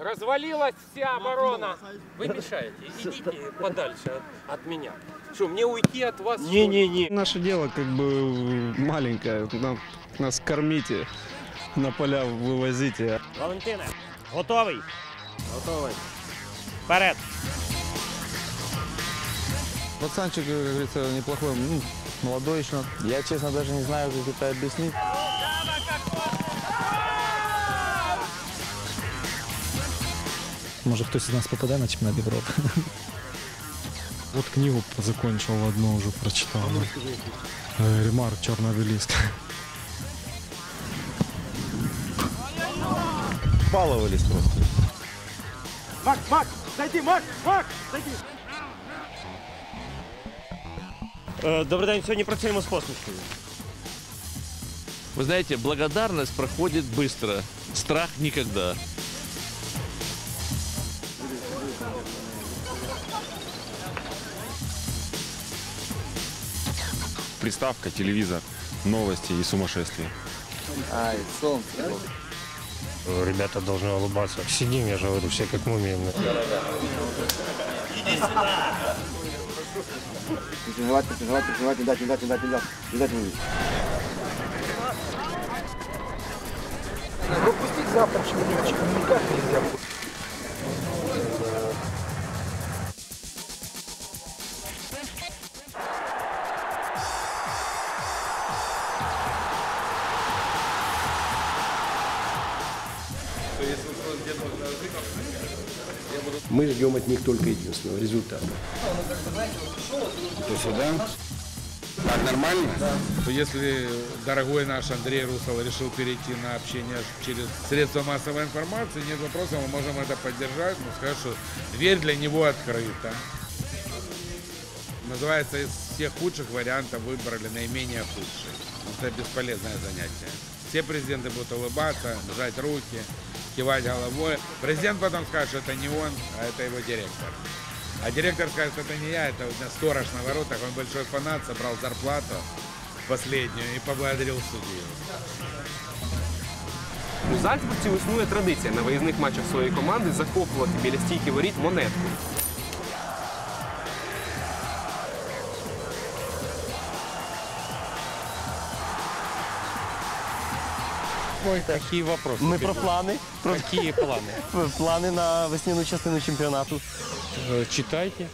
Развалилась вся оборона. Вы мешаете. Идите подальше от, от меня. Что, мне уйти от вас? Не-не-не. Наше дело как бы маленькое. Нам- нас кормите, на поля вывозите. Валентине, готовий? Готовий. Вперед. Пацанчик, как говорится, неплохой, ну, молодой еще. Я, честно, даже не знаю, как это объяснить. Може хтось із нас попаде на чемпіонат Європи. Вот книгу закончил, одну уже прочитал. Э, Ремарк «Черный обелиск». Баловались просто. Е, Добрий день, сьогодні працюємо з посмішкою. Вы знаете, благодарность проходит быстро, страх никогда. приставка, телевизор, новости и сумасшествие. Ай, солнце. Ребята должны улыбаться. Сидим, я же говорю, все как мы умеем. Прижимать, прижимать, прижимать, не дать, не дать, не дать, не дать, не дать выйти. Мы ждем от них только единственного результата. Так нормально? то если дорогой наш Андрей Русов решил перейти на общение через средства массовой информации, нет вопросов, мы можем это поддержать, но сказать, что дверь для него открыта. Называется, из всех худших вариантов выбрали наименее худший. Это бесполезное занятие. Все президенты будут улыбаться, жать руки, кивать головой. Президент потом скажет, что это не он, а это его директор. А директор скажет, это не я, это у меня сторож на воротах, он большой фанат, собрал зарплату последнюю и поблагодарил судью. У Зальцбургців існує традиція на виїзних матчах своєї команди закопувати біля стійки воріт монетку. Ой, какие вопросы. Ми про плани. Про Какие планы? плани на весняну частину чемпіонату. Э, Читайте.